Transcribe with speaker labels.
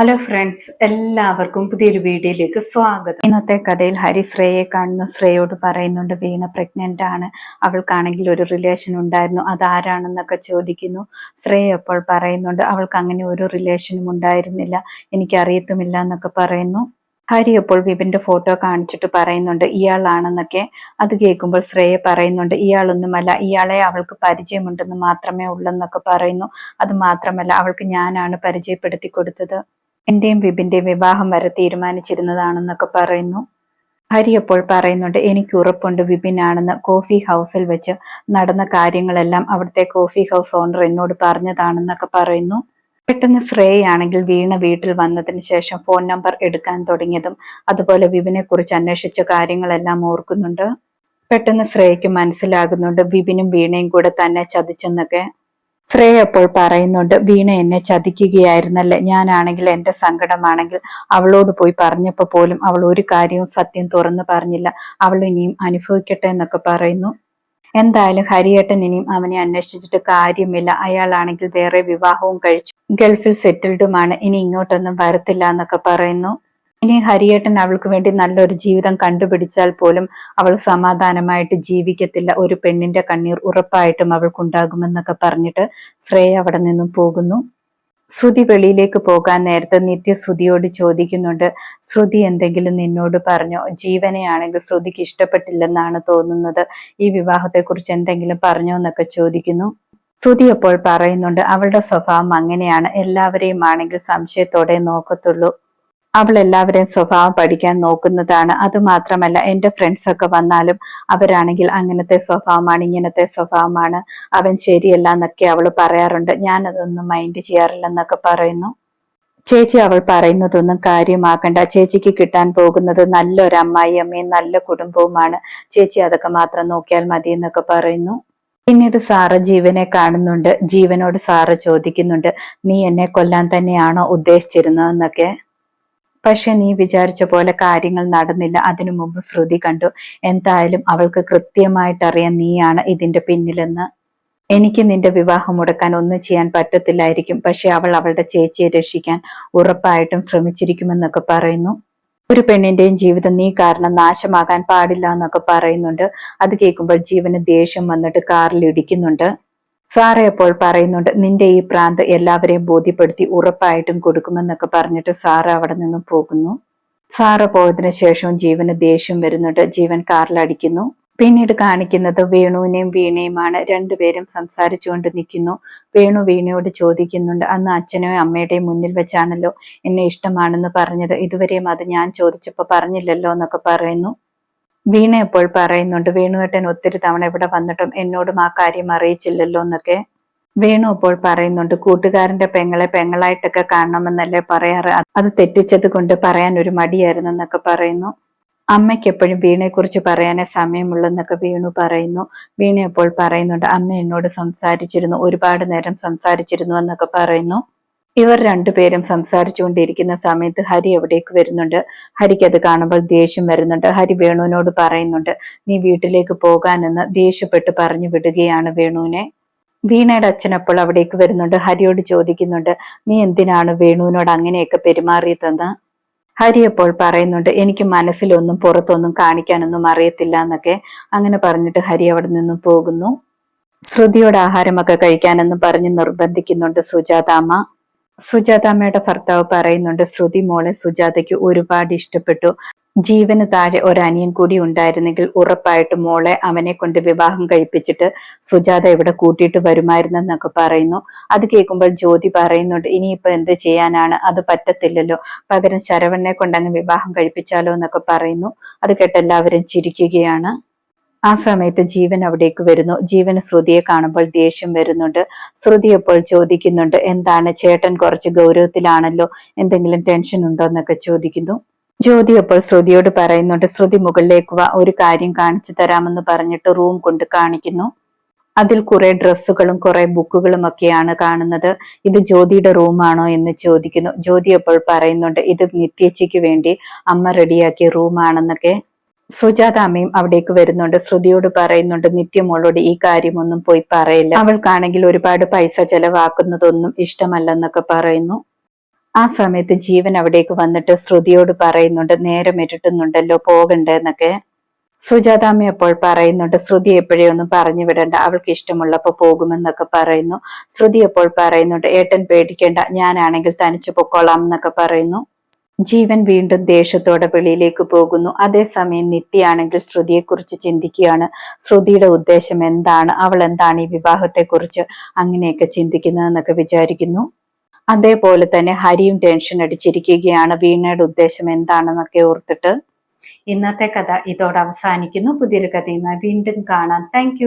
Speaker 1: Hello friends എല്ലാവർക്കും പുതിയൊരു വീഡിയോയിലേക്ക് സ്വാഗതം. ഇന്നത്തെ കഥയിൽ ഹരി ശ്രേയെ കാണുന്ന ശ്രേയോട് പറയുന്നുണ്ട് വീണ പ്രഗ്നന്റ് ആണ്. അവൾക്കാണെങ്കിൽ ഒരു റിലേഷൻ ഉണ്ടായിരുന്നു. അതാരാണെന്നൊക്കെ ചോദിക്കുന്നു. ശ്രേയ അപ്പോൾ പറയുന്നുണ്ട് അവൾക്ക് അങ്ങനെ ഒരു റിലേഷനും ഉണ്ടായിരുന്നില്ല. എനിക്കറിയത്തുമില്ല എന്നൊക്കെ പറയുന്നു. ഹരി അപ്പോൾ വിപിന്റെ ഫോട്ടോ കാണിച്ചിട്ട് പറയുന്നുണ്ട് ഇയാളാണെന്നൊക്കെ. അത് കേൾക്കുമ്പോൾ ശ്രേയ പറയുന്നുണ്ട് ഇയാളൊന്നുമല്ല ഇയാളെ അവൾക്ക് പരിചയമുണ്ടെന്ന് മാത്രമേ ഉള്ളെന്നൊക്കെ പറയുന്നു. അത് മാത്രമല്ല അവൾക്ക് ഞാനാണ് പരിചയപ്പെടുത്തി കൊടുത്തത്. എന്റെയും വിപിന്റെയും വിവാഹം വരെ തീരുമാനിച്ചിരുന്നതാണെന്നൊക്കെ പറയുന്നു. ഹരി അപ്പോൾ പറയുന്നുണ്ട് എനിക്ക് ഉറപ്പുണ്ട് വിപിനാണെന്ന് കോഫി ഹൗസിൽ വെച്ച് നടന്ന കാര്യങ്ങളെല്ലാം അവിടുത്തെ കോഫി ഹൗസ് ഓണർ എന്നോട് പറഞ്ഞതാണെന്നൊക്കെ പറയുന്നു. പെട്ടെന്ന് ശ്രേയാണെങ്കിൽ വീണ വീട്ടിൽ വന്നതിന് ശേഷം ഫോൺ നമ്പർ എടുക്കാൻ തുടങ്ങിയതും അതുപോലെ വിപിനെ കുറിച്ച് അന്വേഷിച്ച കാര്യങ്ങളെല്ലാം ഓർക്കുന്നുണ്ട്. പെട്ടെന്ന് ശ്രേയയ്ക്ക് മനസ്സിലാകുന്നുണ്ട് വിപിനും വീണയും കൂടെ തന്നെ ചതിച്ചെന്നൊക്കെ. ശ്രേയ അപ്പോൾ പറയുന്നുണ്ട് വീണ എന്നെ ചതിക്കുകയായിരുന്നല്ലേ? ഞാനാണെങ്കിൽ എന്റെ സങ്കടമാണെങ്കിൽ അവളോട് പോയി പറഞ്ഞപ്പോ പോലും അവൾ ഒരു കാര്യവും സത്യം തുറന്നു പറഞ്ഞില്ല. അവൾ ഇനിയും അനുഭവിക്കട്ടെ എന്നൊക്കെ പറയുന്നു. എന്തായാലും ഹരിയേട്ടൻ ഇനിയും അവനെ അന്വേഷിച്ചിട്ട് കാര്യമില്ല. അയാളാണെങ്കിൽ വേറെ വിവാഹവും കഴിച്ചു. ഗൾഫിൽ സെറ്റിൽഡുമാണ് ഇനി ഇങ്ങോട്ടൊന്നും വരത്തില്ല എന്നൊക്കെ പറയുന്നു. ഇനി ഹരിയേട്ടൻ അവൾക്ക് വേണ്ടി നല്ലൊരു ജീവിതം കണ്ടുപിടിച്ചാൽ പോലും അവൾ സമാധാനമായിട്ട് ജീവിക്കത്തില്ല. ഒരു പെണ്ണിന്റെ കണ്ണീർ ഉറപ്പായിട്ടും അവൾക്കുണ്ടാകുമെന്നൊക്കെ പറഞ്ഞിട്ട് ശ്രേയ അവിടെ നിന്നും പോകുന്നു. ശ്രുതി വെളിയിലേക്ക് പോകാൻ നേരത്തെ നിത്യ ശ്രുതിയോട് ചോദിക്കുന്നുണ്ട് ശ്രുതി എന്തെങ്കിലും നിന്നോട് പറഞ്ഞോ? ജീവനെയാണെങ്കിൽ ശ്രുതിക്ക് ഇഷ്ടപ്പെട്ടില്ലെന്നാണ് തോന്നുന്നത്. ഈ വിവാഹത്തെക്കുറിച്ച് എന്തെങ്കിലും പറഞ്ഞോ എന്നൊക്കെ ചോദിക്കുന്നു. ശ്രുതി അപ്പോൾ പറയുന്നുണ്ട് അവളുടെ സ്വഭാവം അങ്ങനെയാണ്. എല്ലാവരെയും ആണെങ്കിൽ സംശയത്തോടെ നോക്കത്തുള്ളൂ. അവൾ എല്ലാവരെയും സ്വഭാവം പഠിക്കാൻ നോക്കുന്നതാണ്. അത് മാത്രമല്ല എന്റെ ഫ്രണ്ട്സ് ഒക്കെ വന്നാലും അവരാണെങ്കിൽ അങ്ങനത്തെ സ്വഭാവമാണ് ഇങ്ങനത്തെ സ്വഭാവമാണ്. അവൻ ശരിയല്ല എന്നൊക്കെ അവൾ പറയാറുണ്ട്. ഞാൻ അതൊന്നും മൈൻഡ് ചെയ്യാറില്ല എന്നൊക്കെ പറയുന്നു. ചേച്ചി അവൾ പറയുന്നതൊന്നും കാര്യമാക്കണ്ട. ചേച്ചിക്ക് കിട്ടാൻ പോകുന്നത് നല്ലൊരു അമ്മായി അമ്മയും നല്ല കുടുംബവുമാണ്. ചേച്ചി അതൊക്കെ മാത്രം നോക്കിയാൽ മതി എന്നൊക്കെ പറയുന്നു. പിന്നീട് സാറ് ജീവനെ കാണുന്നുണ്ട്. ജീവനോട് സാറ് ചോദിക്കുന്നുണ്ട്. നീ എന്നെ കൊല്ലാൻ തന്നെയാണോ ഉദ്ദേശിച്ചിരുന്നതെന്നൊക്കെ? പക്ഷെ നീ വിചാരിച്ച പോലെ കാര്യങ്ങൾ നടന്നില്ല. അതിനു മുമ്പ് ശ്രുതി കണ്ടു. എന്തായാലും അവൾക്ക് കൃത്യമായിട്ട് അറിയാം നീയാണ് ഇതിന്റെ പിന്നിലെന്ന്. എനിക്ക് നിന്റെ വിവാഹം മുടക്കാൻ ഒന്നും ചെയ്യാൻ പറ്റത്തില്ലായിരിക്കും. പക്ഷെ അവൾ അവളുടെ ചേച്ചിയെ രക്ഷിക്കാൻ ഉറപ്പായിട്ടും ശ്രമിച്ചിരിക്കുമെന്നൊക്കെ പറയുന്നു. ഒരു പെണ്ണിന്റെയും ജീവിതം നീ കാരണം നാശമാകാൻ പാടില്ല എന്നൊക്കെ പറയുന്നുണ്ട്. അത് കേൾക്കുമ്പോൾ ജീവന് ദേഷ്യം വന്നിട്ട് കാറിൽ ഇടിക്കുന്നുണ്ട്. സാറേ അപ്പോൾ പറയുന്നുണ്ട് നിന്റെ ഈ പ്രാന്ത് എല്ലാവരെയും ബോധ്യപ്പെടുത്തി ഉറപ്പായിട്ടും കൊടുക്കുമെന്നൊക്കെ പറഞ്ഞിട്ട് സാറ് അവിടെ നിന്നും പോകുന്നു. സാറ് പോയതിനു ശേഷവും ജീവന് ദേഷ്യം വരുന്നുണ്ട് ജീവൻ കാറിലടിക്കുന്നു. പിന്നീട് കാണിക്കുന്നത് വേണുവിനെയും വീണയുമാണ്. രണ്ടുപേരും സംസാരിച്ചുകൊണ്ട് നിൽക്കുന്നു. വേണു വീണയോട് ചോദിക്കുന്നുണ്ട് അന്ന് അച്ഛനെയും അമ്മയുടെയും മുന്നിൽ വെച്ചാണല്ലോ എന്നെ ഇഷ്ടമാണെന്ന് പറഞ്ഞത്. ഇതുവരെയും അത് ഞാൻ ചോദിച്ചപ്പോൾ പറഞ്ഞില്ലല്ലോ എന്നൊക്കെ പറയുന്നു. വീണ എപ്പോൾ പറയുന്നുണ്ട്? വേണുവേട്ടൻ ഒത്തിരി തവണ ഇവിടെ വന്നിട്ടും എന്നോടും ആ കാര്യം അറിയിച്ചില്ലല്ലോ എന്നൊക്കെ. വേണു അപ്പോൾ പറയുന്നുണ്ട് കൂട്ടുകാരന്റെ പെങ്ങളെ പെങ്ങളായിട്ടൊക്കെ കാണണമെന്നല്ലേ പറയാറ്? അത് തെറ്റിച്ചത് കൊണ്ട് പറയാൻ ഒരു മടിയായിരുന്നു എന്നൊക്കെ പറയുന്നു. അമ്മയ്ക്ക് എപ്പോഴും വീണയെ കുറിച്ച് പറയാനേ സമയമുള്ളെന്നൊക്കെ വീണു പറയുന്നു. വീണ അപ്പോൾ പറയുന്നുണ്ട് അമ്മ എന്നോട് സംസാരിച്ചിരുന്നു ഒരുപാട് നേരം സംസാരിച്ചിരുന്നു എന്നൊക്കെ പറയുന്നു. ഇവർ രണ്ടുപേരും സംസാരിച്ചുകൊണ്ടിരിക്കുന്ന സമയത്ത് ഹരി എവിടേക്ക് വരുന്നുണ്ട്? ഹരിക്ക് അത് കാണുമ്പോൾ ദേഷ്യം വരുന്നുണ്ട്. ഹരി വേണുവിനോട് പറയുന്നുണ്ട് നീ വീട്ടിലേക്ക് പോകാനെന്ന് ദേഷ്യപ്പെട്ട് പറഞ്ഞു വിടുകയാണ് വേണുവിനെ. വീണയുടെ അച്ഛനപ്പോൾ അവിടേക്ക് വരുന്നുണ്ട്. ഹരിയോട് ചോദിക്കുന്നുണ്ട് നീ എന്തിനാണ് വേണുവിനോട് അങ്ങനെയൊക്കെ പെരുമാറിയതെന്ന്? ഹരി അപ്പോൾ പറയുന്നുണ്ട് എനിക്ക് മനസ്സിലൊന്നും പുറത്തൊന്നും കാണിക്കാനൊന്നും അറിയത്തില്ല എന്നൊക്കെ. അങ്ങനെ പറഞ്ഞിട്ട് ഹരി അവിടെ നിന്നും പോകുന്നു. ശ്രുതിയോട് ആഹാരമൊക്കെ കഴിക്കാനെന്ന് പറഞ്ഞ് നിർബന്ധിക്കുന്നുണ്ട് സുജാതാമ്മ. സുജാതാമ്മയുടെ ഭർത്താവ് പറയുന്നുണ്ട് ശ്രുതി മോളെ സുജാതയ്ക്ക് ഒരുപാട് ഇഷ്ടപ്പെട്ടു. ജീവന് താഴെ ഒരനിയൻ കൂടി ഉണ്ടായിരുന്നെങ്കിൽ ഉറപ്പായിട്ട് മോളെ അവനെ കൊണ്ട് വിവാഹം കഴിപ്പിച്ചിട്ട് സുജാത ഇവിടെ കൂട്ടിയിട്ട് വരുമായിരുന്നെന്നൊക്കെ പറയുന്നു. അത് കേൾക്കുമ്പോൾ ജ്യോതി പറയുന്നുണ്ട് ഇനിയിപ്പോ എന്ത് ചെയ്യാനാണ്? അത് പറ്റത്തില്ലല്ലോ. പകരം ശരവണ്ണെ കൊണ്ടങ്ങ് വിവാഹം കഴിപ്പിച്ചാലോ എന്നൊക്കെ പറയുന്നു. അത് കേട്ട് എല്ലാവരും ചിരിക്കുകയാണ്. ആ സമയത്ത് ജീവൻ അവിടേക്ക് വരുന്നു. ജീവന് ശ്രുതിയെ കാണുമ്പോൾ ദേഷ്യം വരുന്നുണ്ട്. ശ്രുതി അപ്പോൾ ചോദിക്കുന്നുണ്ട് എന്താണ് ചേട്ടൻ കുറച്ച് ഗൗരവത്തിലാണല്ലോ? എന്തെങ്കിലും ടെൻഷൻ ഉണ്ടോ? എന്നൊക്കെ ചോദിക്കുന്നു. ജ്യോതി അപ്പോൾ ശ്രുതിയോട് പറയുന്നുണ്ട് ശ്രുതി മുകളിലേക്ക് വാ ഒരു കാര്യം കാണിച്ചു തരാമെന്ന് പറഞ്ഞിട്ട് റൂം കൊണ്ട് കാണിക്കുന്നു. അതിൽ കുറെ ഡ്രസ്സുകളും കുറെ ബുക്കുകളും ഒക്കെയാണ് കാണുന്നത്. ഇത് ജ്യോതിയുടെ റൂമാണോ എന്ന് ചോദിക്കുന്നു. ജ്യോതി അപ്പോൾ പറയുന്നുണ്ട് ഇത് നിത്യച്ചയ്ക്ക് വേണ്ടി അമ്മ റെഡിയാക്കിയ റൂമാണെന്നൊക്കെ സുജാത അമ്മയും അവിടേക്ക് വരുന്നുണ്ട്. ശ്രുതിയോട് പറയുന്നുണ്ട് നിത്യമോളോട് ഈ കാര്യമൊന്നും പോയി പറയില്ല. അവൾക്കാണെങ്കിൽ ഒരുപാട് പൈസ ചെലവാക്കുന്നതൊന്നും ഇഷ്ടമല്ലെന്നൊക്കെ പറയുന്നു. ആ സമയത്ത് ജീവൻ അവിടേക്ക് വന്നിട്ട് ശ്രുതിയോട് പറയുന്നുണ്ട് നേരം ഇരുട്ടുന്നുണ്ടല്ലോ പോകണ്ടെന്നൊക്കെ. സുജാതാമ്മ അപ്പോൾ പറയുന്നുണ്ട് ശ്രുതി എപ്പോഴേ ഒന്നും പറഞ്ഞു വിടണ്ട. അവൾക്ക് ഇഷ്ടമുള്ളപ്പോ പോകുമെന്നൊക്കെ പറയുന്നു. ശ്രുതി അപ്പോൾ പറയുന്നുണ്ട് ഏട്ടൻ പേടിക്കേണ്ട. ഞാനാണെങ്കിൽ തനിച്ചു പൊക്കോളാം എന്നൊക്കെ പറയുന്നു. ജീവൻ വീണ്ടും ദേഷ്യത്തോടെ വെളിയിലേക്ക് പോകുന്നു. അതേസമയം നിത്യയാണെങ്കിൽ ശ്രുതിയെക്കുറിച്ച് ചിന്തിക്കുകയാണ്. ശ്രുതിയുടെ ഉദ്ദേശം എന്താണ്? അവൾ എന്താണ് ഈ വിവാഹത്തെക്കുറിച്ച് അങ്ങനെയൊക്കെ ചിന്തിക്കുന്നതെന്നൊക്കെ വിചാരിക്കുന്നു. അതേപോലെ തന്നെ ഹരിയും ടെൻഷൻ അടിച്ചിരിക്കുകയാണ്. വീണയുടെ ഉദ്ദേശം എന്താണെന്നൊക്കെ ഓർത്തിട്ട് ഇന്നത്തെ കഥ ഇതോടെ അവസാനിക്കുന്നു. പുതിയൊരു കഥയുമായി വീണ്ടും കാണാം. താങ്ക്